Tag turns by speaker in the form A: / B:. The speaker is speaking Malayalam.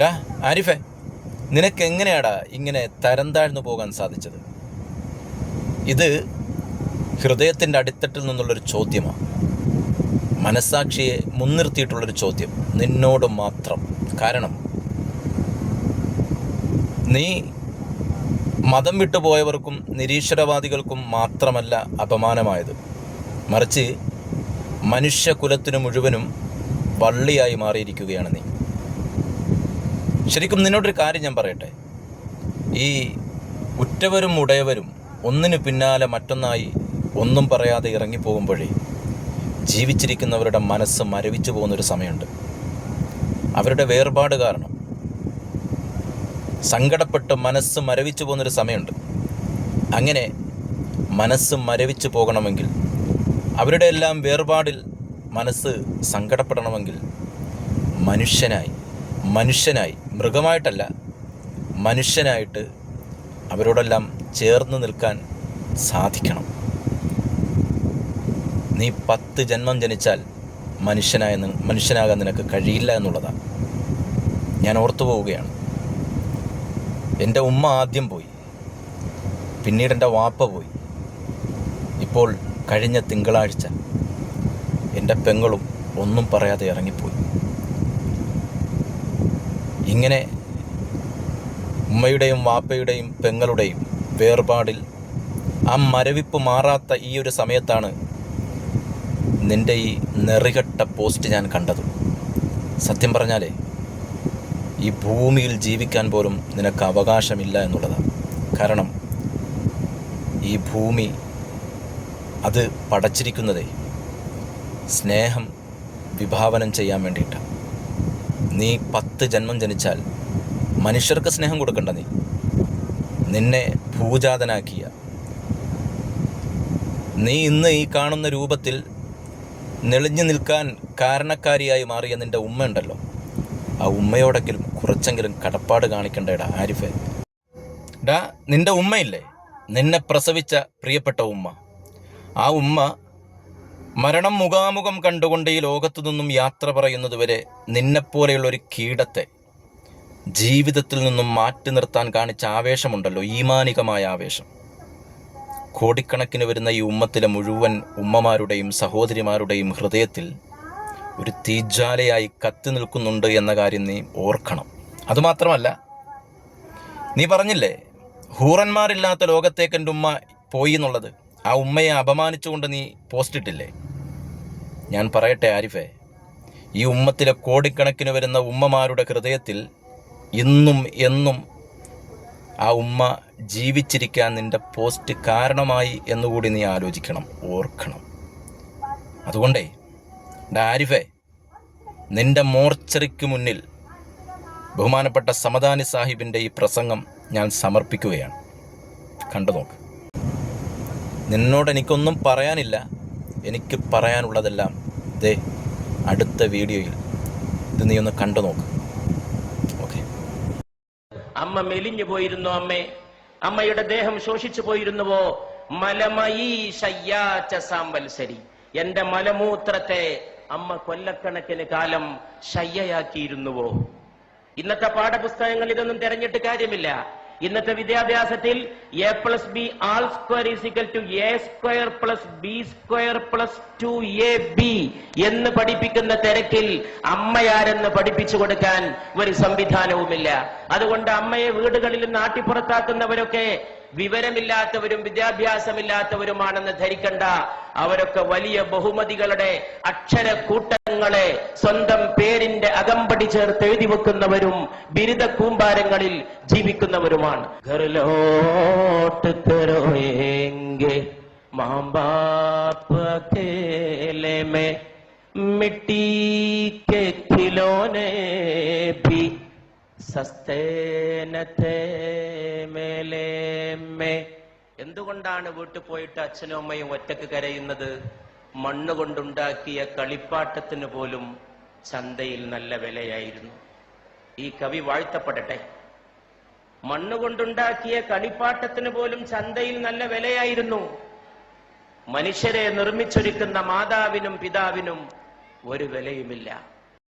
A: ഡാ ആരിഫെ നിനക്ക് എങ്ങനെയാടാ ഇങ്ങനെ തരം താഴ്ന്നു പോകാൻ സാധിച്ചത്? ഇത് ഹൃദയത്തിന്റെ അടിത്തട്ടിൽ നിന്നുള്ളൊരു ചോദ്യമാണ് മനസ്സാക്ഷിയെ മുൻനിർത്തിയിട്ടുള്ളൊരു ചോദ്യം. നിന്നോട് മാത്രം. കാരണം നീ മതം വിട്ടുപോയവർക്കും നിരീശ്വരവാദികൾക്കും മാത്രമല്ല അപമാനമായത്. മറിച്ച് മനുഷ്യകുലത്തിനു മുഴുവനും വള്ളിയായി മാറിയിരിക്കുകയാണ് നീ. ശരിക്കും നിന്നോടൊരു കാര്യം ഞാൻ പറയട്ടെ? ഈ ഉറ്റവരും ഉടയവരും ഒന്നിനു പിന്നാലെ മറ്റൊന്നായി ഒന്നും പറയാതെ ഇറങ്ങിപ്പോകുമ്പോഴേ ജീവിച്ചിരിക്കുന്നവരുടെ മനസ്സ് മരവിച്ചു പോകുന്നൊരു സമയമുണ്ട്. അവരുടെ വേർപാട് കാരണം സങ്കടപ്പെട്ട് മനസ്സ് മരവിച്ചു പോകുന്നൊരു സമയമുണ്ട്. അങ്ങനെ മനസ്സ് മരവിച്ചു പോകണമെങ്കിൽ അവരുടെ എല്ലാം വേർപാടിൽ മനസ്സ് സങ്കടപ്പെടണമെങ്കിൽ മനുഷ്യനായി മനുഷ്യനായി മൃഗമായിട്ടല്ല മനുഷ്യനായിട്ട് അവരോടെല്ലാം ചേർന്ന് നിൽക്കാൻ സാധിക്കണം. നീ പത്ത് ജന്മം ജനിച്ചാൽ മനുഷ്യനായ മനുഷ്യനാകാൻ നിനക്ക് കഴിയില്ല എന്നുള്ളതാണ് ഞാൻ ഓർത്തു പോവുകയാണ്. എന്റെ ഉമ്മ ആദ്യം പോയി. പിന്നീട് എന്റെ വാപ്പ പോയി. ഇപ്പോൾ കഴിഞ്ഞ തിങ്കളാഴ്ച എന്റെ പെങ്ങളും ഒന്നും പറയാതെ ഇറങ്ങിപ്പോയി. ഇങ്ങനെ ഉമ്മയുടെയും വാപ്പയുടെയും പെങ്ങളുടെയും വേർപാടിൽ ആ മരവിപ്പ് മാറാത്ത ഈ ഒരു സമയത്താണ് നിന്റെ ഈ നെറികെട്ട പോസ്റ്റ് ഞാൻ കണ്ടത്. സത്യം പറഞ്ഞാലേ ഈ ഭൂമിയിൽ ജീവിക്കാൻ പോലും നിനക്ക് അവകാശമില്ല എന്നുള്ളതാണ് കാരണം ഈ ഭൂമി അത് പടച്ചിരിക്കുന്നതേ സ്നേഹം വിഭാവനം ചെയ്യാൻ വേണ്ടിയിട്ടാണ് നീ പത്ത് ജന്മം ജനിച്ചാൽ മനുഷ്യർക്ക് സ്നേഹം കൊടുക്കണ്ട നീ. നിന്നെ ഭൂജാതനാക്കിയ. നീ ഇന്ന് ഈ കാണുന്ന രൂപത്തിൽ നെളിഞ്ഞു നിൽക്കാൻ കാരണക്കാരിയായി മാറിയ നിന്റെ ഉമ്മ ഉണ്ടല്ലോ. ആ ഉമ്മയോടെങ്കിലും കുറച്ചെങ്കിലും കടപ്പാട് കാണിക്കണ്ടേടാ ആരിഫെ. ഡാ നിന്റെ ഉമ്മയില്ലേ? നിന്നെ പ്രസവിച്ച പ്രിയപ്പെട്ട ഉമ്മ. ആ ഉമ്മ മരണം മുഖാമുഖം കണ്ടുകൊണ്ട് ഈ ലോകത്തു നിന്നും യാത്ര പറയുന്നതുവരെ നിന്നെപ്പോലെയുള്ള ഒരു കീടത്തെ ജീവിതത്തിൽ നിന്നും മാറ്റി നിർത്താൻ കാണിച്ച ആവേശമുണ്ടല്ലോ ഈമാനികമായ ആവേശം. കോടിക്കണക്കിന് വരുന്ന ഈ ഉമ്മത്തിലെ മുഴുവൻ ഉമ്മമാരുടെയും സഹോദരിമാരുടെയും ഹൃദയത്തിൽ ഒരു തീജ്വാലയായി കത്തി നിൽക്കുന്നുണ്ട് എന്ന കാര്യം നീ ഓർക്കണം. അതുമാത്രമല്ല നീ പറഞ്ഞില്ലേ ഹൂറന്മാരില്ലാത്ത ലോകത്തേക്ക് എന്റെ ഉമ്മ പോയി എന്നുള്ളത് ആ ഉമ്മയെ അപമാനിച്ചുകൊണ്ട് നീ പോസ്റ്റ് ഇട്ടില്ലേ? ഞാൻ പറയട്ടെ ആരിഫെ ഈ ഉമ്മത്തിലെ കോടിക്കണക്കിന് വരുന്ന ഉമ്മമാരുടെ ഹൃദയത്തിൽ ഇന്നും എന്നും ആ ഉമ്മ ജീവിച്ചിരിക്കാൻ നിന്റെ പോസ്റ്റ് കാരണമായി എന്നുകൂടി നീ ആലോചിക്കണം ഓർക്കണം. അതുകൊണ്ടേ ഡാരിഫെ നിന്റെ മോർച്ചറിക്ക് മുന്നിൽ ബഹുമാനപ്പെട്ട സമദാനി സാഹിബിന്റെ ഈ പ്രസംഗം ഞാൻ സമർപ്പിക്കുകയാണ്. കണ്ടു നോക്ക്. നിന്നോട് എനിക്കൊന്നും പറയാനില്ല. എനിക്ക് പറയാനുള്ളതെല്ലാം ദേ അടുത്ത വീഡിയോയിൽ. ഇത് നീ ഒന്ന് കണ്ടു നോക്ക്. ഓക്കെ.
B: അമ്മ മെലിഞ്ഞു പോയിരുന്നു അമ്മേ. അമ്മയുടെ ദേഹം ശോഷിച്ചു പോയിരുന്നുവോ? മലമയീ എന്റെ മലമൂത്രത്തെ അമ്മ കൊല്ലക്കണക്കിന് കാലം ശയ്യയാക്കിയിരുന്നുവോ? ഇന്നത്തെ പാഠപുസ്തകങ്ങൾ ഇതൊന്നും തെരഞ്ഞിട്ട് കാര്യമില്ല. ഇന്നത്തെ വിദ്യാഭ്യാസത്തിൽ A plus B whole square is equal to A square plus B square plus two A B എന്ന് പഠിപ്പിക്കുന്ന തിരക്കിൽ അമ്മയാരെന്ന് പഠിപ്പിച്ചു കൊടുക്കാൻ ഒരു സംവിധാനവുമില്ല. അതുകൊണ്ട് അമ്മയെ വീടുകളിൽ നാട്ടിപ്പുറത്താക്കുന്നവരൊക്കെ വിവരമില്ലാത്തവരും വിദ്യാഭ്യാസമില്ലാത്തവരുമാണെന്ന് ധരിക്കണ്ട അവരൊക്കെ വലിയ ബഹുമതികളുടെ അക്ഷരക്കൂട്ടങ്ങളെ സ്വന്തം പേരിന്റെ അകമ്പടി ചേർത്ത് എഴുതി വെക്കുന്നവരും ബിരുദ കൂമ്പാരങ്ങളിൽ ജീവിക്കുന്നവരുമാണ് ഘറിലോട്ട് കരോയെങ്കെ മാമ്പാപ്പ് അക്കേലെ മേ മിട്ടി के खिलौने भी എന്തുകൊണ്ടാണ് വീട്ടിൽ പോയിട്ട് അച്ഛനും അമ്മയും ഒറ്റയ്ക്ക് കരയുന്നത്? മണ്ണ് കൊണ്ടുണ്ടാക്കിയ കളിപ്പാട്ടത്തിന് പോലും ചന്തയിൽ നല്ല വിലയായിരുന്നു. ഈ കവി വാഴ്ത്തപ്പെടട്ടെ. മണ്ണ് കൊണ്ടുണ്ടാക്കിയ കളിപ്പാട്ടത്തിന് പോലും ചന്തയിൽ നല്ല വിലയായിരുന്നു. മനുഷ്യരെ നിർമ്മിച്ചൊരുക്കുന്ന മാതാവിനും പിതാവിനും ഒരു വിലയുമില്ല.